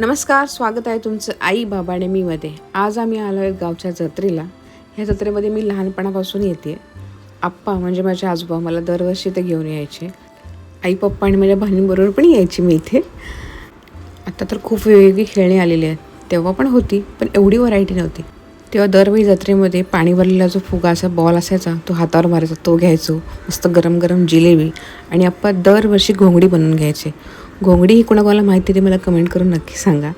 नमस्कार स्वागत आहे तुमचं आई बाबा आणि मी मध्ये. आज आम्ही आलो आहे गावच्या जत्रेला. ह्या जत्रेमध्ये मी लहानपणापासून येते. आप्पा म्हणजे माझे आजोबा मला दरवर्षी ते घेऊन यायचे. आई पप्पा आणि माझ्या बहिणीबरोबर पण यायची मी इथे. आता तर खूप वेगवेगळी खेळणी आलेली आहेत. तेव्हा पण होती पण एवढी व्हरायटी नव्हती. तेव्हा दरवेळी जत्रेमध्ये पाणी भरलेला जो फुगा असा बॉल असायचा तो हातावर मारायचा तो घ्यायचो. मस्त गरम गरम जिलेबी. आणि आप्पा दरवर्षी घोंगडी बनवून घ्यायचे. घोंगडी ही कोणाकोणाला माहिती ते मला कमेंट करून नक्की सांगा.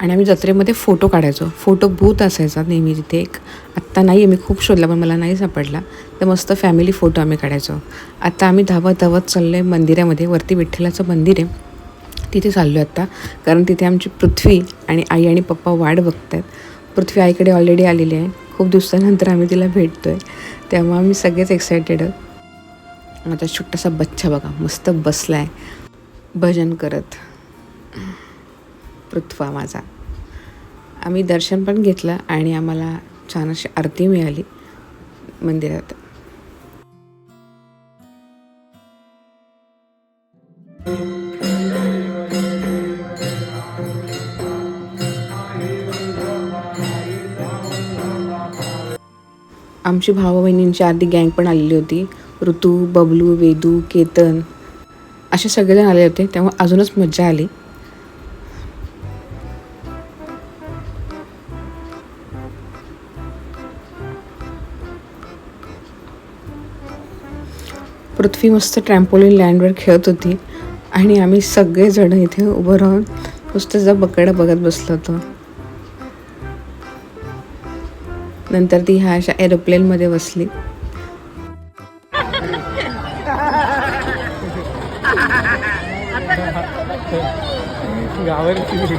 आणि आम्ही जत्रेमध्ये फोटो काढायचो. फोटो बूथ असायचा नेहमी तिथे एक. आत्ता नाही आहे मी खूप शोधला पण मला नाही सापडला. तर मस्त फॅमिली फोटो आम्ही काढायचो. आत्ता आम्ही धावत धावत चाललो आहे मंदिरामध्ये. वरती विठ्ठलाचं मंदिर आहे. तिथे चाललो आहे आत्ता कारण तिथे आमची पृथ्वी आणि आई आणि पप्पा वाट बघत आहेत पृथ्वी आईकडे ऑलरेडी आलेली आहे. खूप दिवसानंतर आम्ही तिला भेटतो आहे तेव्हा आम्ही सगळेच एक्सायटेड आहोत. माझा छोटासा बच्चा बघा. मस्त बसला आहे भजन करत. पृथ्वा माझा. आम्ही दर्शन पण घेतलं आणि आम्हाला छान अशी आरती मिळाली मंदिरात. आमची भावा बहिणींची आधी गँग पण आलेली होती. ऋतू बबलू वेदू केतन. असे सगळेजण आले होते त्यामुळे अजूनच मज्जा आली. पृथ्वी मस्त ट्रॅम्पोलिन लँडवर खेळत होती आणि आम्ही सगळेजण इथे उभं राहून नुसतं बकडा बघत बसलो होतो. नंतर ती ह्या अशा एरोप्लेनमध्ये बसली.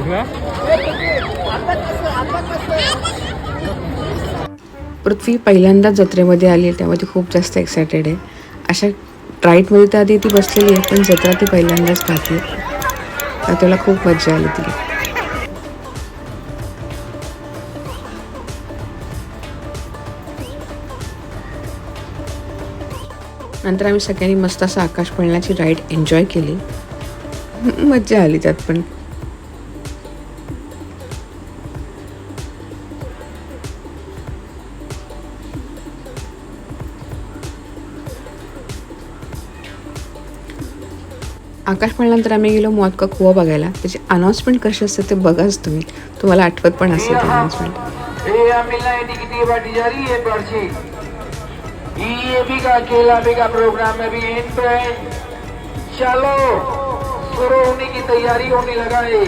ना पृथ्वी पहिल्यांदा जत्रेमध्ये आली आहे त्यामध्ये खूप जास्त एक्सायटेड आहे. अशा राईटमध्ये तर आधी ती बसलेली आहे पण जत्रा ती पहिल्यांदाच पाहते. तर त्याला खूप मजा आली तिला. नंतर आम्ही सगळ्यांनी मस्त असं आकाश पळण्याची राईड एन्जॉय केली. मज्जा आली त्यात पण. आकाश पडल्यानंतर आम्ही गेलो मोदका कुवा बघायला. त्याची अनाऊन्समेंट कशी असते ते बघाच तुम्ही. तुम्हाला आठवत पण असेल ती अनाऊन्समेंट डीएबी का अकेला भी का प्रोग्राम में भी इन पे चलो, शुरू होने की तैयारी होने लगा है।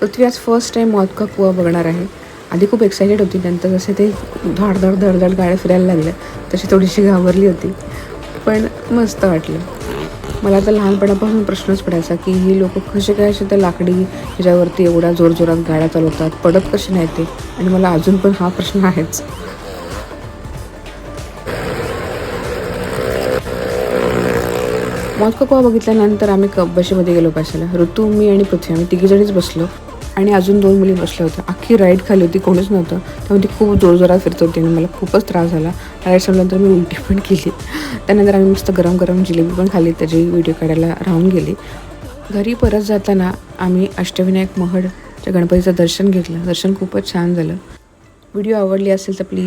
पृथ्वी आज फ़र्स्ट टाइम मौत का कुआ बगड़ा रहे। आधी खूप एक्सायटेड होती. नंतर जसे ते धाडधाड धडधड गाड्या फिरायला लागल्या तशी थोडीशी घाबरली होती. पण मस्त वाटलं. मला तर लहानपणापासून प्रश्नच पडायचा की ही लोक कसे काय असे त्या लाकडी ह्याच्यावरती एवढ्या जोरजोरात गाड्या चालवतात पडत कसे नाही ते? आणि मला अजून पण हा प्रश्न आहेच. मॉस्को कोवा बघितल्यानंतर आम्ही कबशीमध्ये गेलो बसायला. ऋतू मी आणि पृथ्वी आम्ही तिघीजणीच बसलो. आणि अजून दोन मुली बसल्या होत्या. अख्खी राईड खाली होती कोणीच नव्हतं. त्यामुळे ती खूप जोरजोरात फिरत होती आणि मला खूपच त्रास झाला. राईड संपल्यानंतर मी उलटी पण केली. त्यानंतर आम्ही मस्त गरम गरम जिलेबी पण खाली त्याची व्हिडिओ काढायला राहून गेली. घरी परत जाताना आम्ही अष्टविनायक महडच्या गणपतीचं दर्शन घेतलं. दर्शन खूपच छान झालं. व्हिडिओ आवडली असेल तर प्लीज